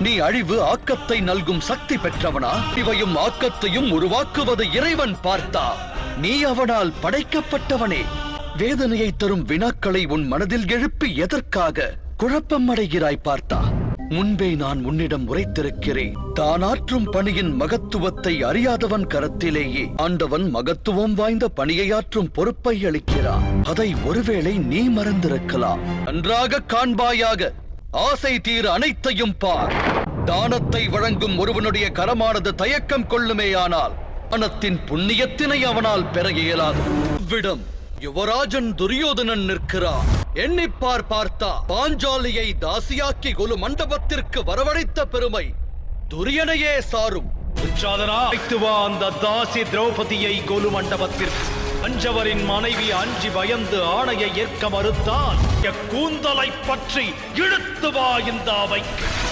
நீ அழிவு ஆக்கத்தை நல்கும் சக்தி பெற்றவனா? இவையும் ஆக்கத்தையும் உருவாக்குவது இறைவன் பார்த்தா. நீ அவனால் படைக்கப்பட்டவனே. வேதனையை தரும் வினாக்களை உன் மனதில் எழுப்பி எதற்காக குழப்பம் அடைகிறாய் பார்த்தா. முன்பே நான் உன்னிடம் உரைத்திருக்கிறேன். தானாற்றும் பணியின் மகத்துவத்தை அறியாதவன் கரத்திலேயே. ஆண்டவன் மகத்துவம் வாய்ந்த பணியையாற்றும் பொறுப்பை அளிக்கிறான் அதை ஒருவேளை நீ மறந்திருக்கலாம். நன்றாக காண்பாயாக. ஆசை தீர அனைத்தையும் பார். தானத்தை வழங்கும் ஒருவனுடைய கரமானது தயக்கம் கொள்ளுமேயானால் அனத்தின் புண்ணியத்தினை அவனால் பெற இயலாது. விடம். யுவராஜன் துரியோதனன் நிற்கிறார் எண்ணிப்பார் பார்த்தா பாஞ்சாலியை தாசியாக்கி கொலு மண்டபத்திற்கு வரவழைத்த பெருமை துரியனையே சாரும். துச்சாதனா வா அந்த தாசி திரௌபதியை கொலு மண்டபத்திற்கு. அஞ்சவரின் மனைவி அஞ்சி பயந்து ஆணையை ஏற்க மறுத்தான். கூந்தலை பற்றி இழுத்து வா இந்த அவைக்கு.